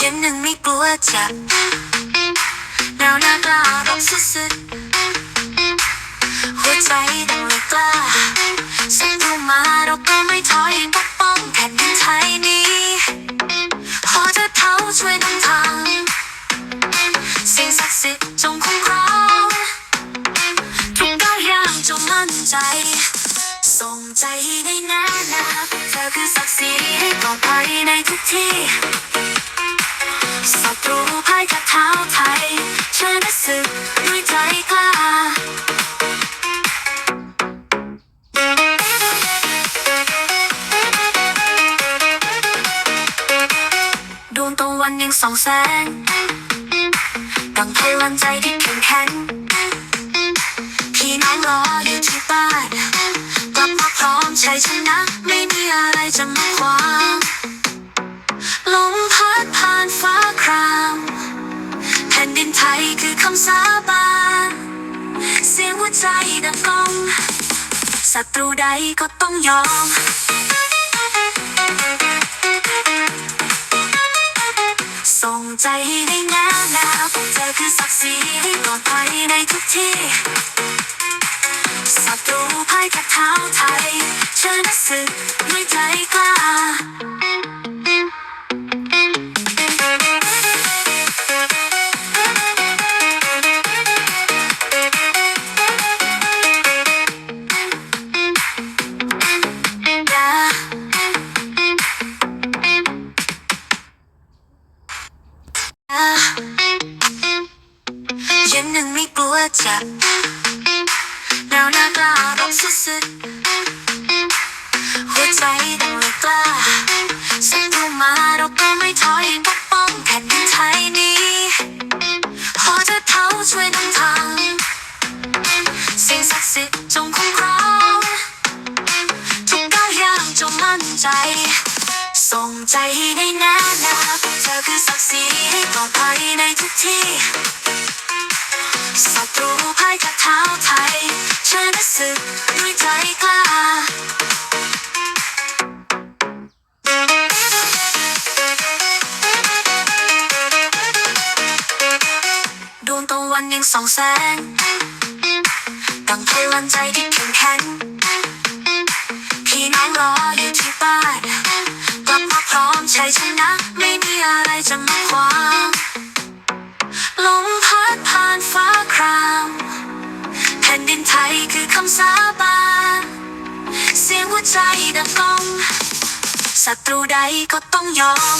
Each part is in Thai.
ยืนหนึ่งไม่กลัวจ็บแนวหน้ากล้ารบสุดๆหัวใจดังเลยกล้าศัตรูมาเราก็ไม่ถอยปกป้องแผ่นดินไทยนี้พอจะเท้าช่วยนำทางสิ่งศักดิ์สิทธิ์จงคุ้มครองทุกก้าวย่างจงมั่นใจ ส่งใจให้แน่นาเธอคือศักดิ์ศรีให้ปลอดภัยในทุกที่ ท้าไทยชนะศึกด้วยใจกล้าดวงตะวันยังส่องแสงดังพลังใจที่เข้มแข็งพี่น้องรออยู่ที่บ้านกลับมาพร้อมชัยชนะ ไม่มีอะไรจะมาขวางลมพัดผ่านฟ้าคราม ดินไทยคือคำสาบานเสียงหัวใจดังก้องศัตรูใดก็ต้องยอมส่งใจให้แน่นาวเธอคือศักดิ์ศรีให้ปลอดภัยในทุกที่ศัตรูพ่ายกับเท้าไทยเชนะศึก หนึ่งไม่กลัวจ็บแนวหน้ากล้ารบสุดๆหัวใจดังเลยกล้าศัตรูมาเราก็ไม่ถอยปกป้องแผ่นดินไทยนี้พอจะเท้าช่วยนำทางสิ่งศักดิ์สิทธิ์จงคุ้มครองทุกก้าวย่างจงมั่นใจส่งใจให้แน่นาวกเธอคือศักดิ์ศรีให้ปลอดภัยในทุกที่ ชนะศึกด้วยใจกล้าดวงตะวันยังส่องแสงดังพลังใจที่เข้มแข็งพี่น้องรออยู่ที่บ้านกลับมาพร้อมชัยชนะ ไม่มีอะไรจะมาขวางลมพั ดังก้องศัตรูใดก็ต้องยอม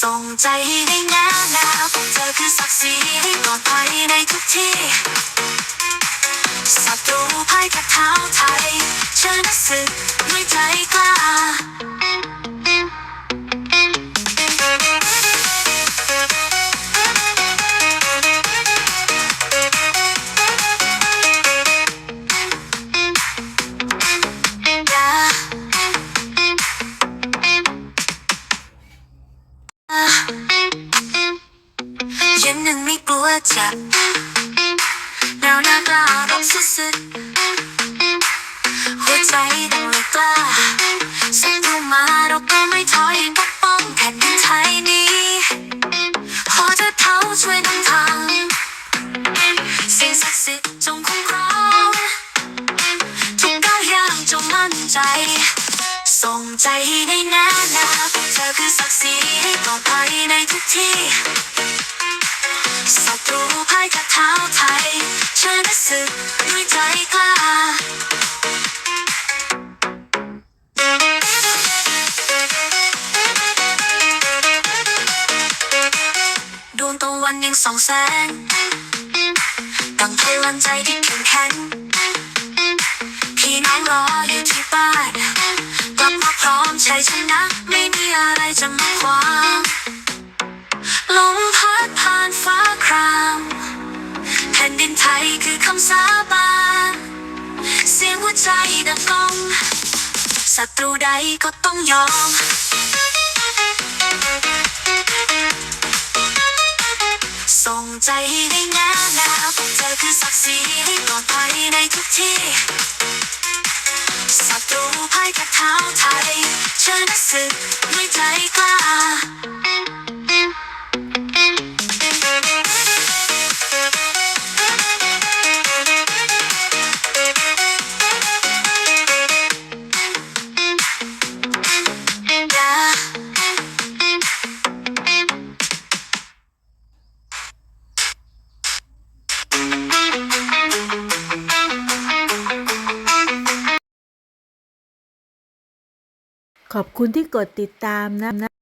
ส่งใจให้แน่นาวเธอคือศักดิ์ศรีให้ปลอดภัยในทุกที่ศัตรูพ่ายกับเท้าไทยเชนะศึกด้วยใจกล้า วเจ็บแนวหน้ากล้ารบสุดๆหัวใจดังเลยกล้าศัตรูมาเราก็ไม่ถอยปกป้องแผ่นดินไทยนี้พอจะเท้าช่วยนำทางสิ่งศักดิ์สิทธิ์จงคุ้มครองทุกก้าวย่างจงมั่นใจ ส่งใจให้แน่นาพวกเธอคือศักดิ์ศรีให้ปลอดภัยในทุกที่ ส่องแสงดังพลังใจที่เข้มแข็งพี่น้องรออยู่ที่บ้านกลับมาพร้อมชัยชนะ ไม่มีอะไรจะมาขวางลมพัดผ่านฟ้าครามแผ่นดินไทยคือคำสาบานเสียงหัวใจดังก้องศัตรูใดก็ต้องยอม ส่งใจในงานหนาวของเธอคือศักดิ์ศรีให้ปลอดภัยในทุกที่ศัตรูภายแพ้เท้าไทยเชนะศึกด้วยใจ ขอบคุณที่กดติดตามนะ